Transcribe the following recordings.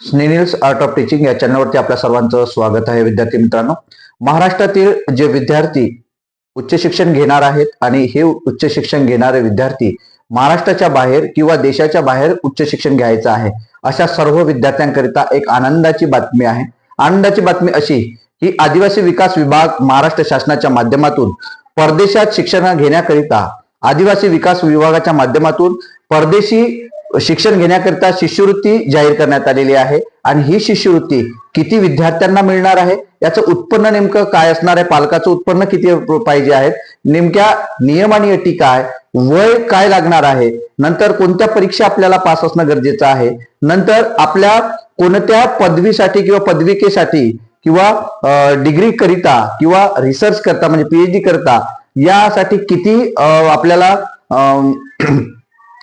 स्नेनिल्स art of teaching या चॅनलवरती आपल्या सर्वांचं स्वागत आहे विद्यार्थी मित्रांनो. महाराष्ट्रातील जे विद्यार्थी उच्च शिक्षण घेणार आहेत आणि हे उच्च शिक्षण घेणारे विद्यार्थी महाराष्ट्राच्या बाहेर किंवा देशाच्या बाहेर उच्च शिक्षण घ्यायचं आहे अशा सर्व विद्यार्थ्यांकरिता एक आनंदाची बातमी आहे. आनंदाची बातमी अशी की आदिवासी विकास विभाग महाराष्ट्र शासनाच्या माध्यमातून परदेशात शिक्षण घेण्याकरिता आदिवासी विकास विभागाच्या माध्यमातून परदेशी शिक्षण घेण्याकरिता शिष्यवृत्ती जाहीर करण्यात आलेली आहे. आणि ही शिष्यवृत्ती किती विद्यार्थ्यांना मिळणार आहे? याचं उत्पन्न नेमकं काय असणार आहे? पालकाचं उत्पन्न किती पाहिजे आहे नेमक्या नियम आणि अटी काय? वय काय लागणार आहे? नंतर कोणत्या परीक्षा आपल्याला पास असणं गरजेचं आहे? नंतर आपल्या कोणत्या पदवीसाठी किंवा पदविकेसाठी किंवा डिग्री करिता किंवा रिसर्च करता म्हणजे पीएचडी करता यासाठी किती आपल्याला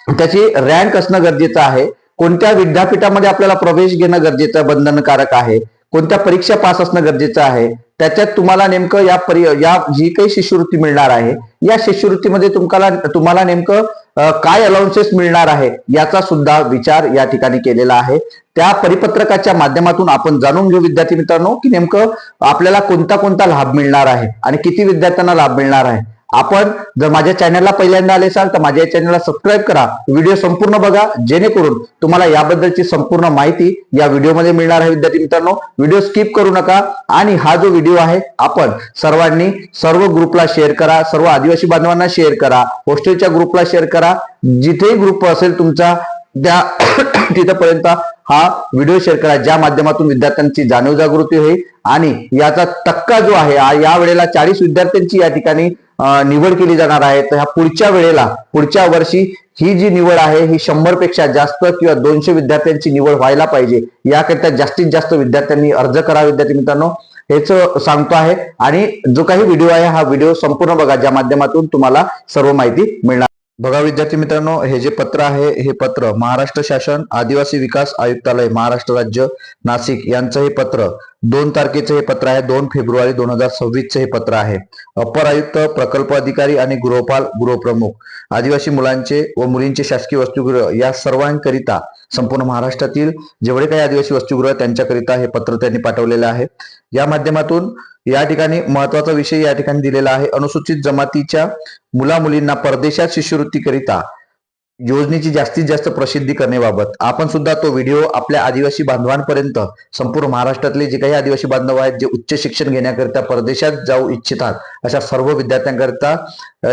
त्याची रँक असणं गरजेचं आहे. कोणत्या विद्यापीठामध्ये आपल्याला प्रवेश घेणं गरजेचं बंधनकारक आहे कोणत्या परीक्षा पास असणं गरजेचं आहे त्याच्यात तुम्हाला नेमकं या परि या जी काही शिष्यवृत्ती मिळणार आहे या शिष्यवृत्तीमध्ये तुम्हाला तुम्हाला नेमकं काय अलाउन्सेस मिळणार आहे याचा सुद्धा विचार या ठिकाणी केलेला आहे. त्या परिपत्रकाच्या माध्यमातून आपण जाणून घेऊ विद्यार्थी मित्रांनो की नेमकं आपल्याला कोणता कोणता लाभ मिळणार आहे आणि किती विद्यार्थ्यांना लाभ मिळणार आहे. आपण जर माझ्या चॅनलला पहिल्यांदा आले असाल तर माझ्या चॅनलला सबस्क्राईब करा. व्हिडिओ संपूर्ण बघा जेणेकरून तुम्हाला याबद्दलची संपूर्ण माहिती या व्हिडिओमध्ये मिळणार आहे विद्यार्थी मित्रांनो. व्हिडिओ स्किप करू नका. आणि हा जो व्हिडिओ आहे आपण सर्वांनी सर्व ग्रुपला शेअर करा सर्व आदिवासी बांधवांना शेअर करा हॉस्टेलच्या ग्रुपला शेअर करा. जिथेही ग्रुप असेल तुमचा त्या तिथपर्यंत हा व्हिडिओ शेअर करा ज्या माध्यमातून विद्यार्थ्यांची जाणीव जागृती होईल. आणि याचा टक्का जो आहे या वेळेला चाळीस विद्यार्थ्यांची या ठिकाणी निवड केली जाणार आहे. तर ह्या पुढच्या वेळेला पुढच्या वर्षी ही जी निवड आहे ही शंभरपेक्षा जास्त किंवा दोनशे विद्यार्थ्यांची निवड व्हायला पाहिजे याकरिता जास्तीत जास्त विद्यार्थ्यांनी अर्ज करा विद्यार्थी मित्रांनो हेच सांगतो आहे. आणि जो काही व्हिडिओ आहे हा व्हिडिओ संपूर्ण बघा. ज्या माध्यमातून तुम्हाला सर्व माहिती मिळणार. बघा विद्यार्थी मित्रांनो हे जे पत्र आहे हे पत्र महाराष्ट्र शासन आदिवासी विकास आयुक्तालय महाराष्ट्र राज्य नाशिक यांचं हे पत्र दोन तारखेचं हे पत्र आहे दोन फेब्रुवारी दोन हजार सव्वीसचं हे पत्र आहे. अपर आयुक्त प्रकल्प अधिकारी आणि गृहपाल गृहप्रमुख आदिवासी मुलांचे व मुलींचे शासकीय वस्तुगृह या सर्वांकरिता संपूर्ण महाराष्ट्रातील जेवढे काही आदिवासी वस्तुगृह त्यांच्याकरिता हे पत्र त्यांनी पाठवलेलं आहे. या माध्यमातून या ठिकाणी महत्त्वाचा विषय या ठिकाणी दिलेला आहे. अनुसूचित जमातीच्या मुला मुलींना परदेशात शिष्यवृत्तीकरिता योजनेची जास्तीत जास्त प्रसिद्धी करण्याबाबत आपण सुद्धा तो व्हिडिओ आपल्या आदिवासी बांधवांपर्यंत संपूर्ण महाराष्ट्रातले जे काही आदिवासी बांधव आहेत जे उच्च शिक्षण घेण्याकरिता परदेशात जाऊ इच्छितात अशा सर्व विद्यार्थ्यांकरिता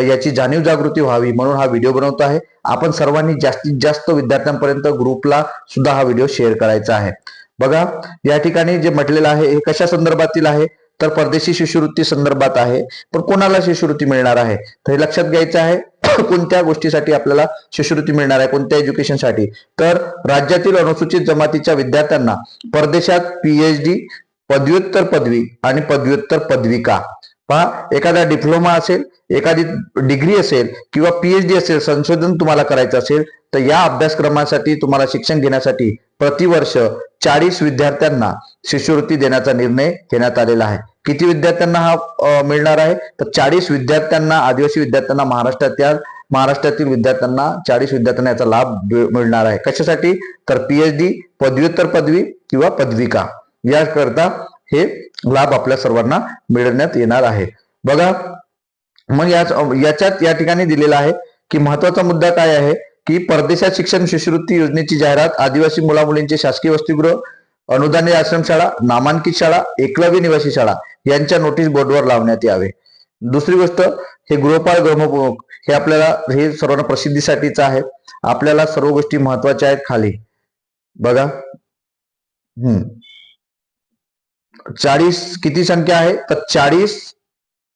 याची जाणीव जागृती व्हावी म्हणून हा व्हिडिओ बनवतो आहे. आपण सर्वांनी जास्तीत जास्त विद्यार्थ्यांपर्यंत ग्रुपला सुद्धा हा व्हिडिओ शेअर करायचा आहे. बघा या ठिकाणी जे म्हटलेलं आहे हे कशा संदर्भातील आहे? तर परदेशी शिष्यवृत्ती संदर्भात आहे. पण कोणाला शिष्यवृत्ती मिळणार आहे? तर हे लक्षात घ्यायचं आहे कोणत्या गोष्टीसाठी आपल्याला शिष्यवृत्ती मिळणार आहे कोणत्या एज्युकेशनसाठी? तर राज्यातील अनुसूचित जमातीच्या विद्यार्थ्यांना परदेशात पीएचडी पदव्युत्तर पदवी आणि पदव्युत्तर पदविका. पहा एखादा डिप्लोमा असेल एखादी डिग्री असेल किंवा पीएचडी असेल संशोधन तुम्हाला करायचं असेल तर या अभ्यासक्रमासाठी तुम्हाला शिक्षण घेण्यासाठी प्रतिवर्ष चाळीस विद्यार्थ्यांना शिष्यवृत्ती देण्याचा निर्णय घेण्यात आलेला आहे. किती विद्यार्थ्यांना हा मिळणार आहे? तर चाळीस विद्यार्थ्यांना आदिवासी विद्यार्थ्यांना महाराष्ट्रातल्या महाराष्ट्रातील विद्यार्थ्यांना चाळीस विद्यार्थ्यांना याचा लाभ मिळणार आहे. कशासाठी? तर पीएचडी पदव्युत्तर पदवी किंवा पदविका. याकरता हे लाभ आपल्या सर्वांना मिळवण्यात येणार आहे. बघा मग याच याच्यात या ठिकाणी दिलेला आहे की महत्त्वाचा मुद्दा काय आहे? की परदेशात शिक्षण शिष्यवृत्ती योजनेची जाहिरात आदिवासी मुलामुलींचे शासकीय वसतिगृह अनुदानित आश्रमशाळा नामांकित शाळा एकलव्य निवासी शाळा यांच्या नोटीस बोर्डवर लावण्यात यावे. दुसरी गोष्ट हे गृहपाल गृहप्रमुख हे आपल्याला हे सर्वांना प्रसिद्धीसाठीच आहे. आपल्याला सर्व गोष्टी महत्त्वाच्या आहेत खाली. बघा. हम्म. चाळीस किती संख्या आहे? तर चाळीस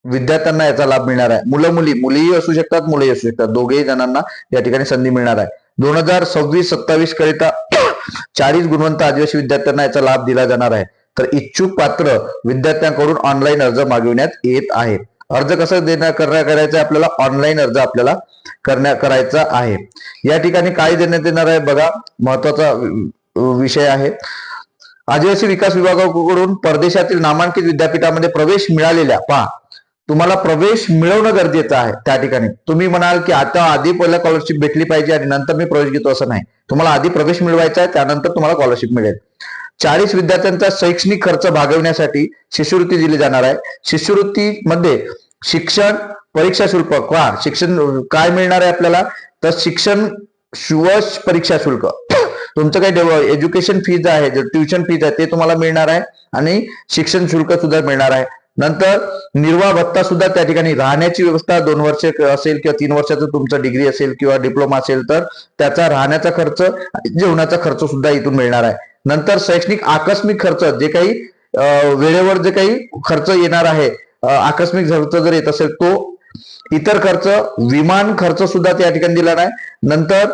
विद्यार्थ्यांना याचा लाभ मिळणार आहे. मुलं मुली मुलीही असू शकतात मुलंही असू शकतात. दोघेही जणांना या ठिकाणी संधी मिळणार आहे. दोन हजार सव्वीस सत्तावीस करिता चाळीस गुणवंत आदिवासी विद्यार्थ्यांना याचा लाभ दिला जाणार आहे. तर इच्छुक पात्र विद्यार्थ्यांकडून ऑनलाईन अर्ज मागविण्यात येत आहे. अर्ज कसं देण्या करण्या करायचा आहे आपल्याला? ऑनलाईन अर्ज आपल्याला करण्या करायचा आहे. या ठिकाणी काय देण्यात येणार आहे? बघा महत्त्वाचा विषय आहे. आदिवासी विकास विभागाकडून परदेशातील नामांकित विद्यापीठामध्ये प्रवेश मिळालेल्या पहा तुम्हाला प्रवेश मिळवणं गरजेचं आहे त्या ठिकाणी. तुम्ही म्हणाल की आता आधी पहिला स्कॉलरशिप भेटली पाहिजे आणि नंतर मी प्रवेश घेतो असं नाही. तुम्हाला आधी प्रवेश मिळवायचा आहे त्यानंतर तुम्हाला स्कॉलरशिप मिळेल. चाळीस विद्यार्थ्यांचा शैक्षणिक खर्च भागवण्यासाठी शिष्यवृत्ती दिली जाणार आहे. शिष्यवृत्तीमध्ये शिक्षण परीक्षा शुल्क का शिक्षण काय मिळणार आहे आपल्याला? तर शिक्षण व परीक्षा शुल्क. तुमचं काही एज्युकेशन फीज आहे जे ट्युशन फीज आहे ते तुम्हाला मिळणार आहे आणि शिक्षण शुल्क सुद्धा मिळणार आहे. नंतर निर्वाह भत्ता सुद्धा त्या ठिकाणी राहण्याची व्यवस्था दोन वर्ष असेल किंवा तीन वर्षाचं तुमचं डिग्री असेल किंवा डिप्लोमा असेल तर त्याचा राहण्याचा खर्च जेवणाचा खर्च सुद्धा इथून मिळणार आहे. नंतर शैक्षणिक आकस्मिक खर्च जे काही वेळेवर जे काही खर्च येणार आहे आकस्मिक खर्च जर येत असेल तो इतर खर्च विमान खर्च सुद्धा त्या ठिकाणी दिला आहे नंतर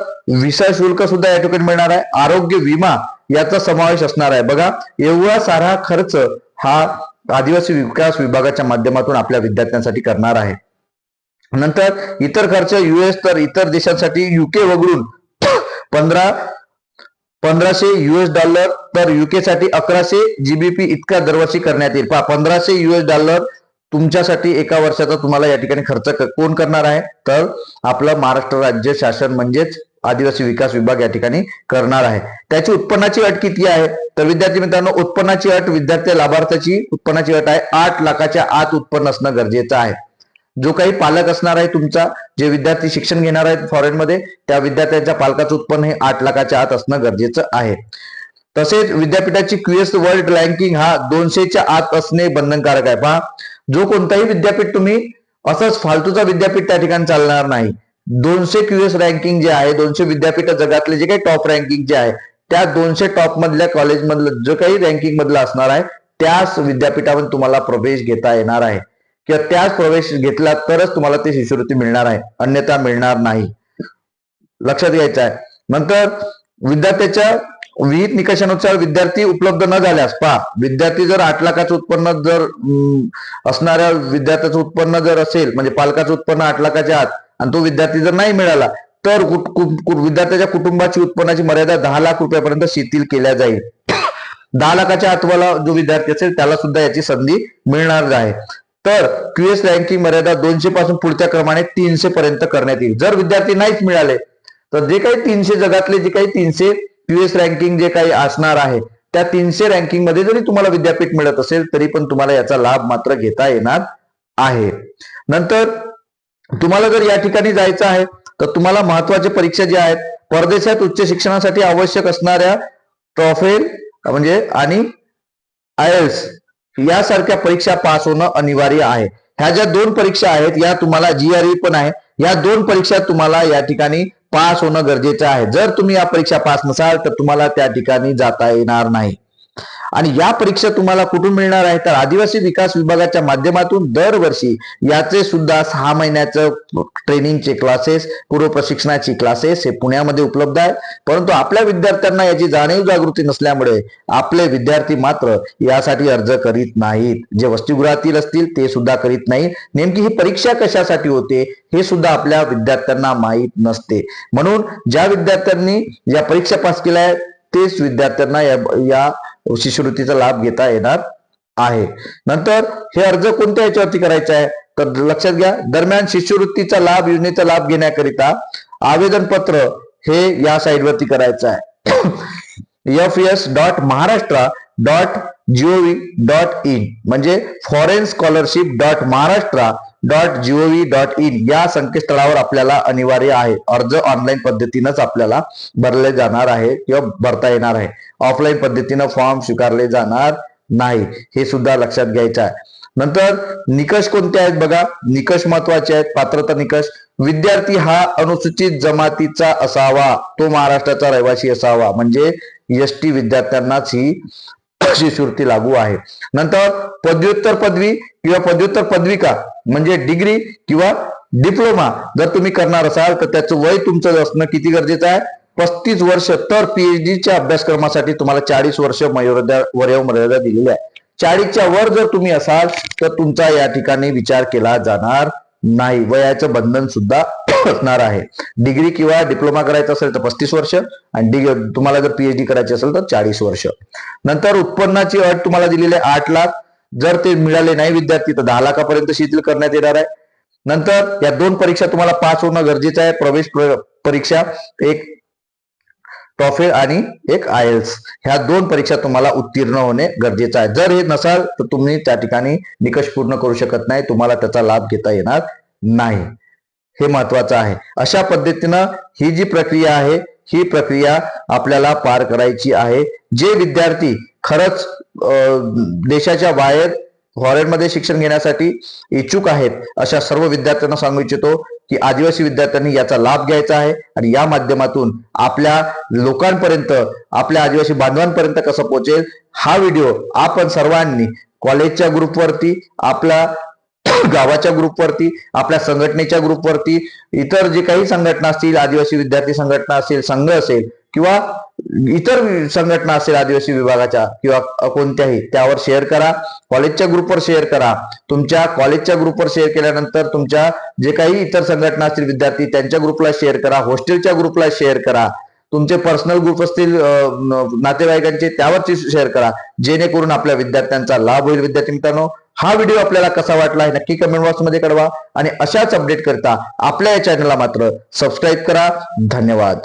विषय शुल्क सुद्धा या ठिकाणी मिळणार आहे. आरोग्य विमा याचा समावेश असणार आहे. बघा एवढा सारा खर्च हा आदिवासी विकास विभागाच्या माध्यमातून आपल्या विद्यार्थ्यांसाठी करणार आहे. नंतर इतर खर्च युएस तर इतर देशांसाठी युके वगळून पंधरा पंधराशे युएस डॉलर तर युके साठी अकराशे जीबीपी इतका दरवर्षी करण्यात येईल. पहा पंधराशे युएस डॉलर तुमच्यासाठी एका वर्षाचा तुम्हाला या ठिकाणी खर्च कोण करणार आहे? तर आपलं महाराष्ट्र राज्य शासन म्हणजेच आदिवासी विकास विभाग या ठिकाणी करणार आहे. त्याची उत्पन्नाची अट किती आहे? तर विद्यार्थी मित्रांनो उत्पन्नाची अट विद्यार्थी लाभार्थ्याची उत्पन्नाची अट आहे. आठ लाखाच्या आत उत्पन्न असणं गरजेचं आहे. जो काही पालक असणार आहे तुमचा जे विद्यार्थी शिक्षण घेणार आहेत फॉरेनमध्ये त्या विद्यार्थ्यांच्या पालकाचं उत्पन्न हे आठ लाखाच्या आत असणं गरजेचं आहे. तसेच विद्यापीठाची क्युएस वर्ल्ड रँकिंग हा दोनशेच्या आत असणे बंधनकारक आहे. पहा जो कोणताही विद्यापीठ तुम्ही असंच फालतूचा विद्यापीठ त्या ठिकाणी चालणार नाही. दोनशे क्यूएस रँकिंग जे आहे दोनशे विद्यापीठ जगातले जे काही टॉप रँकिंग जे आहे त्या दोनशे टॉप मधल्या कॉलेज मधलं जो काही रँकिंग मधलं असणार आहे त्याच विद्यापीठावर तुम्हाला प्रवेश घेता येणार आहे. किंवा त्याच प्रवेश घेतला तरच तुम्हाला ती शिष्यवृत्ती मिळणार आहे. अन्यथा मिळणार नाही. लक्षात घ्यायचं आहे. नंतर विद्यार्थ्याच्या विहित निकषानुसार विद्यार्थी उपलब्ध न झाल्यास पहा विद्यार्थी जर आठ लाखाचं उत्पन्न जर असणाऱ्या विद्यार्थ्याचं उत्पन्न जर असेल म्हणजे पालकाचं उत्पन्न आठ लाखाच्या आत आणि तो विद्यार्थी जर नाही मिळाला तर विद्यार्थ्याच्या कुटुंबाची उत्पन्नाची मर्यादा दहा लाख रुपयापर्यंत शिथिल केल्या जाईल. दहा लाखाच्या आतवाला जो विद्यार्थी असेल त्याला सुद्धा याची संधी मिळणार आहे. तर क्यूएस रँकिंग मर्यादा दोनशे पासून पुढच्या क्रमाने तीनशे पर्यंत करण्यात येईल. जर विद्यार्थी नाहीच मिळाले तर जे काही तीनशे जगातले जे काही तीनशे क्यूएस रँकिंग जे काही असणार आहे त्या तीनशे रँकिंगमध्ये जरी तुम्हाला विद्यापीठ मिळत असेल तरी पण तुम्हाला याचा लाभ मात्र घेता येणार आहे. नंतर तुम्हाला जर या ठिकाणी जायचं आहे तर तुम्हाला महत्त्वाच्या परीक्षा जे आहेत परदेशात उच्च शिक्षणासाठी आवश्यक असणाऱ्या ट्रॉफेल म्हणजे आणि आयएल्स यासारख्या परीक्षा पास होणं अनिवार्य आहे. ह्या ज्या दोन परीक्षा आहेत या तुम्हाला जीआरई पण आहे. या दोन परीक्षा तुम्हाला या ठिकाणी पास होणं गरजेचं आहे. जर तुम्ही या परीक्षा पास नसाल तर तुम्हाला त्या ठिकाणी जाता येणार नाही. आणि या परीक्षा तुम्हाला कुठून मिळणार आहे? तर आदिवासी विकास विभागाच्या माध्यमातून दरवर्षी याचे सुद्धा सहा महिन्याचं ट्रेनिंगचे क्लासेस पूर्व प्रशिक्षणाची क्लासेस हे पुण्यामध्ये उपलब्ध आहे परंतु आपल्या विद्यार्थ्यांना याची जाणीव जागृती नसल्यामुळे आपले विद्यार्थी मात्र यासाठी अर्ज करीत नाहीत. जे वसतिगृहातील असतील ते सुद्धा करीत नाही नेमकी ही परीक्षा कशासाठी होते हे सुद्धा आपल्या विद्यार्थ्यांना माहीत नसते. म्हणून ज्या विद्यार्थ्यांनी या परीक्षा पास केल्या आहेत तेच विद्यार्थ्यांना या शिष्यवृत्तीचा लाभ घेता येणार आहे. नंतर हे अर्ज कोणत्या याच्यावरती करायचे आहे? तर लक्षात घ्या दरम्यान शिष्यवृत्तीचा लाभ योजनेचा लाभ घेण्याकरिता आवेदन पत्र हे या साईडवरती करायचं आहे. F S dot Maharashtra dot GOV dot in म्हणजे foreign scholarship dot Maharashtra dot GOV dot in या संकेतस्थळावर आपल्याला अनिवार्य आहे. अर्ज ऑनलाईन पद्धतीनंच आपल्याला भरले जाणार आहे किंवा भरता येणार आहे. ऑफलाईन पद्धतीनं फॉर्म स्वीकारले जाणार नाही. हे सुद्धा लक्षात घ्यायचं आहे. नंतर निकष कोणते आहेत बघा? निकष महत्त्वाचे आहेत. पात्रता निकष. विद्यार्थी हा अनुसूचित जमातीचा असावा. तो महाराष्ट्राचा रहिवासी असावा. म्हणजे एस टी विद्यार्थ्यांनाच ही शिष्यवृत्ती लागू आहे. नंतर पदव्युत्तर पदवी किंवा पदव्युत्तर पदविका म्हणजे डिग्री किंवा डिप्लोमा जर तुम्ही करणार असाल तर त्याचं वय तुमचं असणं किती गरजेचं आहे? पस्तीस वर्ष तर पीएचडीच्या अभ्यासक्रमासाठी तुम्हाला चाळीस वर्ष मर्यादा वयोमर्यादा मर्यादा दिलेली आहे. चाळीसच्या वर जर तुम्ही असाल तर तुमचा या ठिकाणी विचार केला जाणार नाही. वयाचं बंधन सुद्धा असणार आहे. डिग्री किंवा डिप्लोमा करायचा असेल तर पस्तीस वर्ष आणि डिग्री तुम्हाला जर पीएचडी करायची असेल तर चाळीस वर्ष. नंतर उत्पन्नाची अट तुम्हाला दिलेली आहे आठ लाख. जर ते मिळाले नाही विद्यार्थी तर दहा लाखापर्यंत शिथिल करण्यात येणार आहे. नंतर या दोन परीक्षा तुम्हाला पास होणं गरजेचं आहे. प्रवेश परीक्षा एक टॉफेल आणि एक आयल्स ह्या दोन परीक्षा तुम्हाला उत्तीर्ण होणे गरजेचं आहे. जर हे नसाल तर तुम्ही त्या ठिकाणी निकष पूर्ण करू शकत नाही. तुम्हाला त्याचा लाभ घेता येणार नाही. हे महत्वाचं आहे. अशा पद्धतीनं ही जी प्रक्रिया आहे ही प्रक्रिया आपल्याला पार करायची आहे. जे विद्यार्थी खरंच देशाच्या बाहेर फॉरेनमध्ये शिक्षण घेण्यासाठी इच्छुक आहेत अशा सर्व विद्यार्थ्यांना सांगू इच्छितो की आदिवासी विद्यार्थ्यांनी याचा लाभ घ्यायचा आहे आणि या माध्यमातून आपल्या लोकांपर्यंत आपल्या आदिवासी बांधवांपर्यंत कसं पोहोचेल हा व्हिडिओ आपण सर्वांनी कॉलेजच्या ग्रुपवरती आपल्या गावाच्या ग्रुपवरती आपल्या संघटनेच्या ग्रुपवरती इतर जे काही संघटना असतील आदिवासी विद्यार्थी संघटना असेल संघ असेल किंवा इतर संघटना असेल आदिवासी विभागाच्या किंवा कोणत्याही त्यावर शेअर करा. कॉलेजच्या ग्रुपवर शेअर करा. तुमच्या कॉलेजच्या ग्रुपवर शेअर केल्यानंतर तुमच्या जे काही इतर संघटना असतील विद्यार्थी त्यांच्या ग्रुपला शेअर करा. हॉस्टेलच्या ग्रुपला शेअर करा. तुमचे पर्सनल ग्रुप असतील नातेवाईकांचे त्यावरती शेअर करा. जेणेकरून आपल्या विद्यार्थ्यांचा लाभ होईल. विद्यार्थी मित्रांनो हा व्हिडिओ आपल्याला कसा वाटला हे नक्की कमेंट बॉक्समध्ये कळवा आणि अशाच अपडेट करता आपल्या या चॅनलला मात्र सबस्क्राईब करा. धन्यवाद.